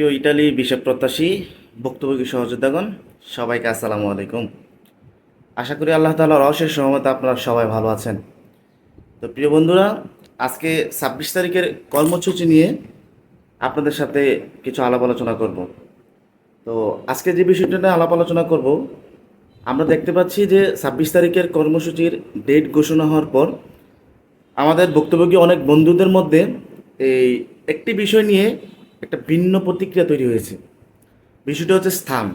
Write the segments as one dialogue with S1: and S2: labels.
S1: প্রিয় ইটালি বিষয় প্রত্যাশী বক্তব্য সহযোদ্ধাগণ সবাইকে আসসালামু আলাইকুম। আশা করি আল্লাহ তালার অশেষ সহমতে আপনারা সবাই ভালো আছেন। তো প্রিয় বন্ধুরা, আজকে ছাব্বিশ তারিখের কর্মসূচি নিয়ে আপনাদের সাথে কিছু আলাপ আলোচনা করব। তো আজকে যে বিষয়টা নিয়ে আলাপ আলোচনা করব, আমরা দেখতে পাচ্ছি যে ছাব্বিশ তারিখের কর্মসূচির ডেট ঘোষণা হওয়ার পর আমাদের বক্তব্যকে অনেক বন্ধুদের মধ্যে এই একটি বিষয় নিয়ে একটা ভিন্ন প্রতিক্রিয়া তৈরি হয়েছে। বিষয়টা হচ্ছে স্থান।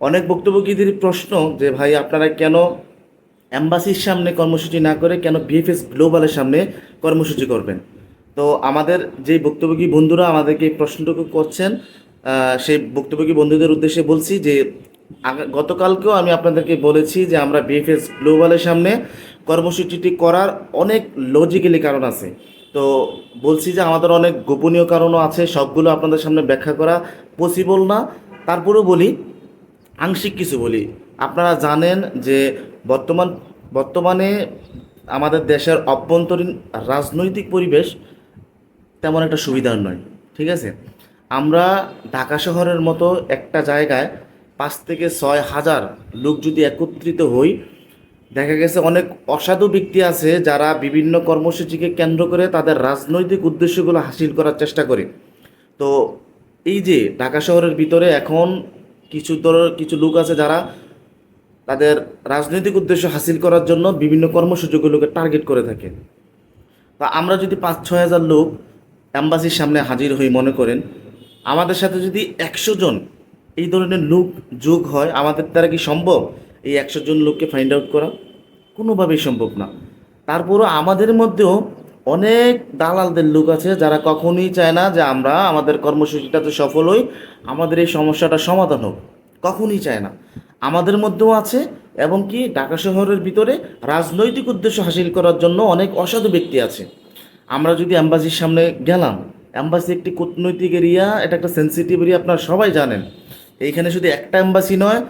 S1: অনেক বক্তব্যকীদের প্রশ্ন যে, ভাই, আপনারা কেন অ্যাম্বাসির সামনে কর্মসূচি না করে কেন বিএফএস গ্লোবালের সামনে কর্মসূচি করবেন? তো আমাদের যে বক্তব্যকী বন্ধুরা আমাদেরকে এই প্রশ্নটুকু করছেন সেই বক্তব্যকী বন্ধুদের উদ্দেশ্যে বলছি যে গতকালকেও আমি আপনাদেরকে বলেছি যে, আমরা বিএফএস গ্লোবালের সামনে কর্মসূচিটি করার অনেক লজিক্যালি কারণ আছে। তো বলছি যে আমাদের অনেক গোপনীয় কারণও আছে, সবগুলো আপনাদের সামনে ব্যাখ্যা করা পসিবল না। তারপরেও বলি, আংশিক কিছু বলি। আপনারা জানেন যে বর্তমান, বর্তমানে আমাদের দেশের অভ্যন্তরীণ রাজনৈতিক পরিবেশ তেমন একটা সুবিধার নয়, ঠিক আছে? আমরা ঢাকা শহরের মতো একটা জায়গায় পাঁচ থেকে ছয় হাজার লোক যদি একত্রিত হই দেখা গেছে অনেক অসাধু ব্যক্তি আছে যারা বিভিন্ন কর্মসূচিকে কেন্দ্র করে তাদের রাজনৈতিক উদ্দেশ্যগুলো হাসিল করার চেষ্টা করে। তো এই যে ঢাকা শহরের ভিতরে এখন কিছু ধর কিছু লোক আছে যারা তাদের রাজনৈতিক উদ্দেশ্য হাসিল করার জন্য বিভিন্ন কর্মসূচিগুলোকে টার্গেট করে থাকে। তা আমরা যদি পাঁচ ছয় হাজার লোক অ্যাম্বাসির সামনে হাজির হই মনে করেন, আমাদের সাথে যদি একশো জন এই ধরনের লোক যোগ হয়, আমাদের দ্বারা কি সম্ভব? এই একশো জন লোককে ফাইন্ড আউট করা কোনোভাবেই সম্ভব না। তারপরও আমাদের মধ্যেও অনেক দালালদের লোক আছে যারা কখনোই চায় না যে আমরা আমাদের কর্মসূচিটাতে সফল হই, আমাদের এই সমস্যাটা সমাধান হোক। কখনই চায় না। আমাদের মধ্যেও আছে এবং কি ঢাকা শহরের ভিতরে রাজনৈতিক উদ্দেশ্য হাসিল করার জন্য অনেক অসাধু ব্যক্তি আছে। আমরা যদি অ্যাম্বাসির সামনে গেলাম অ্যাম্বাসি একটি কূটনৈতিক এরিয়া, এটা একটা সেন্সিটিভ এরিয়া, আপনারা সবাই জানেন। এইখানে শুধু একটা অ্যাম্বাসি নয়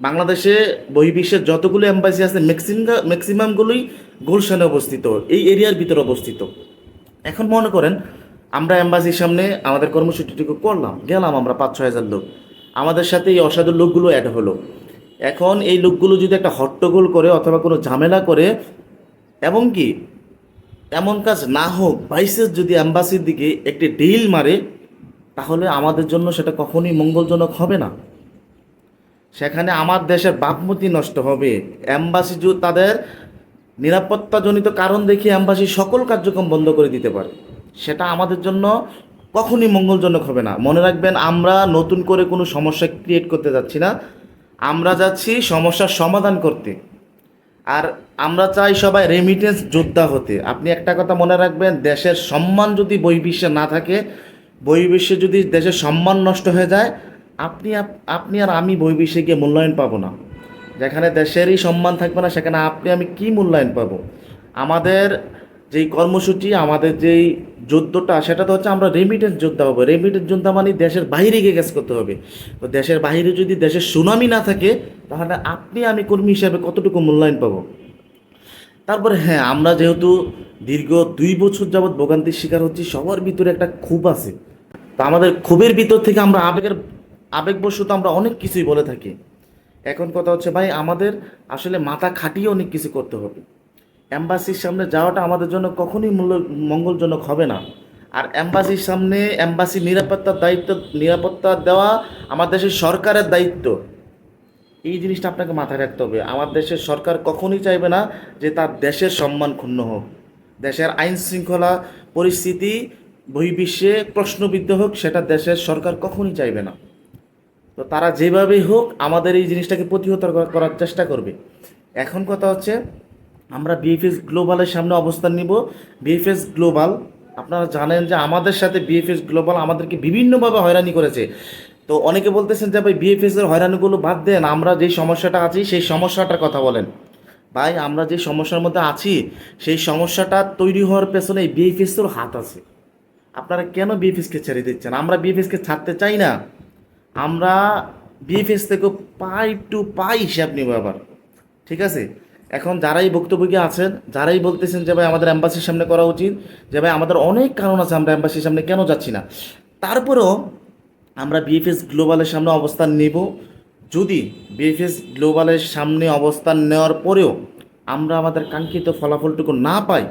S1: বাংলাদেশে বহির্বিশ্বের যতগুলো অ্যাম্বাসি আছে ম্যাক্সিমাম ম্যাক্সিমামগুলোই গুলশানে অবস্থিত, এই এরিয়ার ভিতরে অবস্থিত। এখন মনে করেন, আমরা অ্যাম্বাসির সামনে আমাদের কর্মসূচিটুকু করলাম, গেলাম আমরা পাঁচ ছয় হাজার লোক। আমাদের সাথে এই অসাধু লোকগুলো অ্যাড হলো। এখন এই লোকগুলো যদি একটা হট্টগোল করে অথবা কোনো ঝামেলা করে, এবং কি, এমন কাজ না হোক, বাইসেস যদি অ্যাম্বাসির দিকে একটি ডিল মারে, তাহলে আমাদের জন্য সেটা কখনোই মঙ্গলজনক হবে না। সেখানে আমার দেশের ভাবমূর্তি নষ্ট হবে। অ্যাম্বাসি তাদের নিরাপত্তাজনিত কারণ দেখিয়ে অ্যাম্বাসি সকল কার্যক্রম বন্ধ করে দিতে পারে। সেটা আমাদের জন্য কখনই মঙ্গলজনক হবে না। মনে রাখবেন, আমরা নতুন করে কোনো সমস্যা ক্রিয়েট করতে যাচ্ছি না। আমরা যাচ্ছি সমস্যার সমাধান করতে। আর আমরা চাই সবাই রেমিটেন্স যোদ্ধা হতে। আপনি একটা কথা মনে রাখবেন, দেশের সম্মান যদি বহির্বিশ্বে না থাকে, বহির্বিশ্বে যদি দেশের সম্মান নষ্ট হয়ে যায় আপনি আপনি আর আমি বহির্বিশ্বে গিয়ে মূল্যায়ন পাবো না। যেখানে দেশেরই সম্মান থাকবে না, সেখানে আপনি, আমি কি মূল্যায়ন পাবো? আমাদের যেই কর্মসূচি, আমাদের যেই যুদ্ধটা, সেটা তো হচ্ছে আমরা রেমিটেন্স যোদ্ধা হব রেমিটেন্স যোদ্ধা মানে দেশের বাইরে গিয়ে কাজ করতে হবে। তো দেশের বাইরে যদি দেশের সুনামি না থাকে, তাহলে আপনি, আমি কর্মী হিসাবে কতটুকু মূল্যায়ন পাবো? তারপরে হ্যাঁ আমরা যেহেতু দীর্ঘ দুই বছর যাবৎ ভোগান্তির শিকার হচ্ছি, সবার ভিতরে একটা ক্ষোভ আছে। তো আমাদের ক্ষোভের ভিতর থেকে আমরা আবেগের আবেগবশত আমরা অনেক কিছুই বলে থাকি। এখন কথা হচ্ছে, ভাই, আমাদের আসলে মাথা খাটিয়ে অনেক কিছু করতে হবে। অ্যাম্বাসির সামনে যাওয়াটা আমাদের জন্য কখনোই মূল্য, মঙ্গলজনক হবে না। আর অ্যাম্বাসির সামনে অ্যাম্বাসি নিরাপত্তার দায়িত্ব, নিরাপত্তা দেওয়া আমার দেশের সরকারের দায়িত্ব। এই জিনিসটা আপনাকে মাথায় রাখতে হবে। আমার দেশের সরকার কখনই চাইবে না যে তার দেশের সম্মান ক্ষুণ্ণ হোক। দেশের আইন শৃঙ্খলা পরিস্থিতি, বহির্বিশ্বে প্রশ্নবিদ্ধ হোক, সেটা দেশের সরকার কখনই চাইবে না। তো তারা যেভাবেই হোক আমাদের এই জিনিসটাকে প্রতিহত করার চেষ্টা করবে। এখন কথা হচ্ছে, আমরা বিএফএস গ্লোবালের সামনে অবস্থান নিব। বিএফএস গ্লোবাল আপনারা জানেন যে আমাদের সাথে বিএফএস গ্লোবাল আমাদেরকে বিভিন্নভাবে হয়রানি করেছে। তো অনেকে বলতেছেন যে ভাই বিএফএস এর হয়রানিগুলো বাদ দেন, আমরা যেই সমস্যাটা আছি, সেই সমস্যাটার কথা বলেন। ভাই, আমরা যে সমস্যার মধ্যে আছি, সেই সমস্যাটা তৈরি হওয়ার পেছনে বিএফএসের হাত আছে। আপনারা কেন বিএফএসকে ছেড়ে দিচ্ছেন? আমরা বিএফএসকে ছাড়তে চাই না। আমরা বিএফএস থেকে পাই টু পাই হিসাব নেব আবার ঠিক আছে? এখন যারাই বক্তব্যে আছেন, যারাই বলতেছেন যে ভাই আমাদের অ্যাম্বাসির সামনে করা উচিত, যে ভাই আমাদের অনেক কারণ আছে আমরা অ্যাম্বাসির সামনে কেন যাচ্ছি না। তারপরেও আমরা বিএফএস গ্লোবালের সামনে অবস্থান নেব। যদি বিএফএস গ্লোবালের সামনে অবস্থান নেওয়ার পরেও আমরা আমাদের কাঙ্ক্ষিত ফলাফলটুকু না পাই,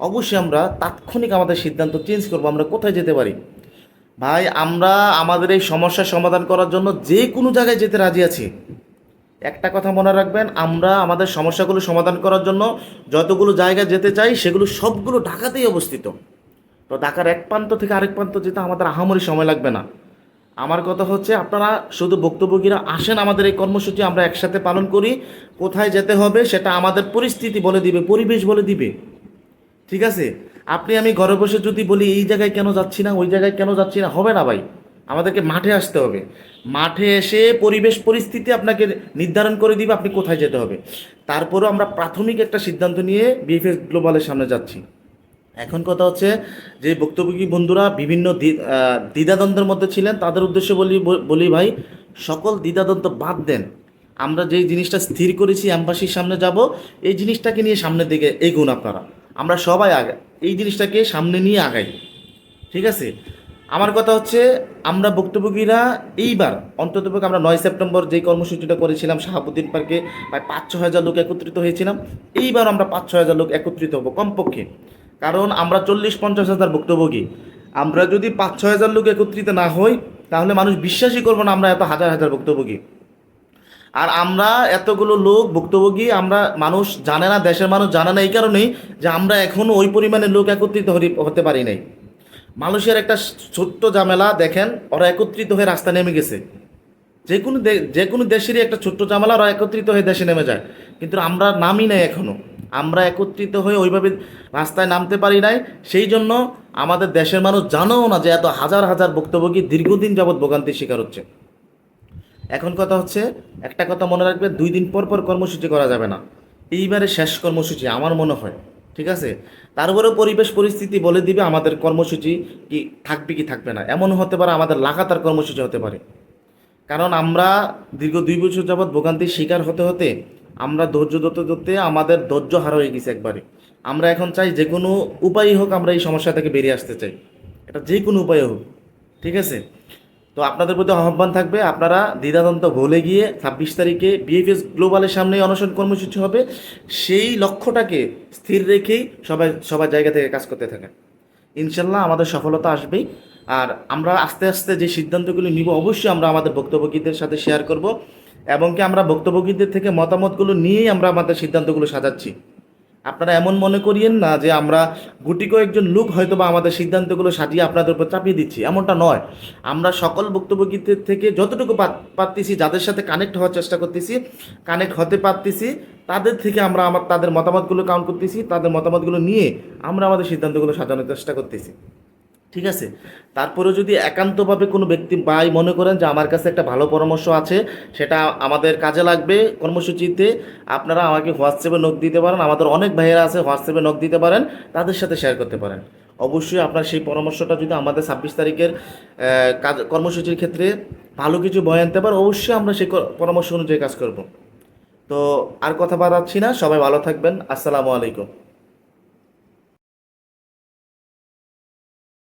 S1: অবশ্যই আমরা তাৎক্ষণিক আমাদের সিদ্ধান্ত চেঞ্জ করব, আমরা কোথায় যেতে পারি? ভাই, আমরা আমাদের এই সমস্যার সমাধান করার জন্য যে কোনো জায়গায় যেতে রাজি আছি। একটা কথা মনে রাখবেন, আমরা আমাদের সমস্যাগুলো সমাধান করার জন্য যতগুলো জায়গায় যেতে চাই, সেগুলো সবগুলো ঢাকাতেই অবস্থিত। তো ঢাকার এক প্রান্ত থেকে আরেক প্রান্ত যেতে আমাদের আহামরি সময় লাগবে না। আমার কথা হচ্ছে, আপনারা শুধু বক্তব্যগীরা আসেন আমাদের এই কর্মসূচি আমরা একসাথে পালন করি, কোথায় যেতে হবে সেটা আমাদের পরিস্থিতি বলে দিবে, পরিবেশ বলে দিবে। ঠিক আছে? আপনি আমি ঘরে বসে যদি বলি, এই জায়গায় কেন যাচ্ছি না? ওই জায়গায় কেন যাচ্ছি না? হবে না ভাই। আমাদেরকে মাঠে আসতে হবে। মাঠে এসে পরিবেশ পরিস্থিতি আপনাকে নির্ধারণ করে দিবে, আপনি কোথায় যেতে হবে। তারপরেও আমরা প্রাথমিক একটা সিদ্ধান্ত নিয়ে বিএফএস গ্লোবালের সামনে যাচ্ছি। এখন কথা হচ্ছে যে বক্তব্যী বন্ধুরা বিভিন্ন দ্বি- দ্বিধাদ্বন্দ্বের মধ্যে ছিলেন, তাদের উদ্দেশ্যে বলি বলি ভাই, সকল দ্বিধাদ্বন্দ্ব বাদ দেন। আমরা যেই জিনিসটা স্থির করেছি অ্যাম্বাসির সামনে যাব, এই জিনিসটাকে নিয়ে সামনের দিকে এগুন আপনারা। আমরা সবাই আগে, এই জিনিসটাকে সামনে নিয়ে আগাই। ঠিক আছে? আমার কথা হচ্ছে, আমরা বক্তব্যগীরা এইবার, অন্ততপক্ষে আমরা নয় সেপ্টেম্বর যে কর্মসূচিটা করেছিলাম, শাহাবুদ্দিন পার্কে প্রায় পাঁচ ছ হাজার লোক একত্রিত হয়েছিলাম, এইবার আমরা পাঁচ ছ হাজার লোক একত্রিত হব কমপক্ষে। কারণ আমরা চল্লিশ পঞ্চাশ হাজার ভুক্তভোগী। আমরা যদি পাঁচ ছ হাজার লোক একত্রিত না হই, তাহলে মানুষ বিশ্বাসই করব না আমরা এত হাজার হাজার ভুক্তভোগী। আর আমরা এতগুলো লোক, ভুক্তভোগী, আমরা মানুষ জানে না, দেশের মানুষ জানে না এই কারণেই যে আমরা এখনও ওই পরিমাণে লোক একত্রিত হতে পারি নাই। মানুষের একটা ছোট্ট ঝামেলা, দেখেন, ওরা একত্রিত হয়ে রাস্তা নেমে গেছে। যে কোনো যে কোনো দেশেরই একটা ছোট্ট ঝামেলা, ওরা একত্রিত হয়ে দেশে নেমে যায়। কিন্তু আমরা নামি নাই এখনও আমরা একত্রিত হয়ে ওইভাবে রাস্তায় নামতে পারি নাই। সেই জন্য আমাদের দেশের মানুষ জানেও না যে এত হাজার হাজার ভুক্তভোগী দীর্ঘদিন যাবৎ ভোগান্তির শিকার হচ্ছে। এখন কথা হচ্ছে, একটা কথা মনে রাখবে, দুই দিন পর পর কর্মসূচি করা যাবে না। এইবারে শেষ কর্মসূচি, আমার মনে হয়, ঠিক আছে? তারপরেও পরিবেশ পরিস্থিতি বলে দিবে, আমাদের কর্মসূচি কি থাকবে কি থাকবে না। এমন হতে পারে আমাদের লাগাতার কর্মসূচি হতে পারে। কারণ আমরা দীর্ঘ দুই বছর যাবৎ ভোগান্তির শিকার হতে হতে, আমরা ধৈর্য ধরতে ধরতে আমাদের ধৈর্য হার হয়ে গেছে একবারে। আমরা এখন চাই যে কোনো উপায়ই হোক আমরা এই সমস্যা থেকে বেরিয়ে আসতে চাই। এটা যে কোনো উপায়ে হোক, ঠিক আছে? তো আপনাদের প্রতি আহ্বান থাকবে, আপনারা দ্বিধাদন্ত ভুলে গিয়ে ছাব্বিশ তারিখে বিএফএস গ্লোবালের সামনেই অনশন কর্মসূচি হবে। সেই লক্ষ্যটাকে স্থির রেখেই সবাই, সবার জায়গা থেকে কাজ করতে থাকেন। ইনশাল্লাহ আমাদের সফলতা আসবেই। আর আমরা আস্তে আস্তে যে সিদ্ধান্তগুলি নিব, অবশ্যই আমরা আমাদের বক্তব্যগীদের সাথে শেয়ার করব এবং কি আমরা বক্তব্যগীদের থেকে মতামতগুলো নিয়েই আমরা আমাদের সিদ্ধান্তগুলো সাজাচ্ছি। আপনারা এমন মনে করিয়েন না যে আমরা গুটি কয়েকজন লোক হয়তো বা আমাদের সিদ্ধান্তগুলো সাজিয়ে আপনাদের উপর চাপিয়ে দিচ্ছি। এমনটা নয়। আমরা সকল বক্তব্যগীতের থেকে যতটুকু পারতেছি, যাদের সাথে কানেক্ট হওয়ার চেষ্টা করতেছি কানেক্ট হতে পারতেছি, তাদের থেকে আমরা আমার তাদের মতামতগুলো কাউন্ট করতেছি, তাদের মতামতগুলো নিয়ে আমরা আমাদের সিদ্ধান্তগুলো সাজানোর চেষ্টা করতেছি। ঠিক আছে? তারপরেও যদি একান্তভাবে কোনো ব্যক্তি ভাই মনে করেন যে আমার কাছে একটা ভালো পরামর্শ আছে, সেটা আমাদের কাজে লাগবে কর্মসূচিতে, আপনারা আমাকে হোয়াটসঅ্যাপে নক দিতে পারেন, আমাদের অনেক ভাইয়েরা আছে হোয়াটসঅ্যাপে নক দিতে পারেন, তাদের সাথে শেয়ার করতে পারেন। অবশ্যই আপনার সেই পরামর্শটা যদি আমাদের ছাব্বিশ তারিখের কাজ, কর্মসূচির ক্ষেত্রে ভালো কিছু বয়ে আনতে পারে, অবশ্যই আমরা সেই পরামর্শ অনুযায়ী কাজ করব। তো আর কথা বাড়াচ্ছি না, সবাই ভালো থাকবেন, আসসালামু আলাইকুম।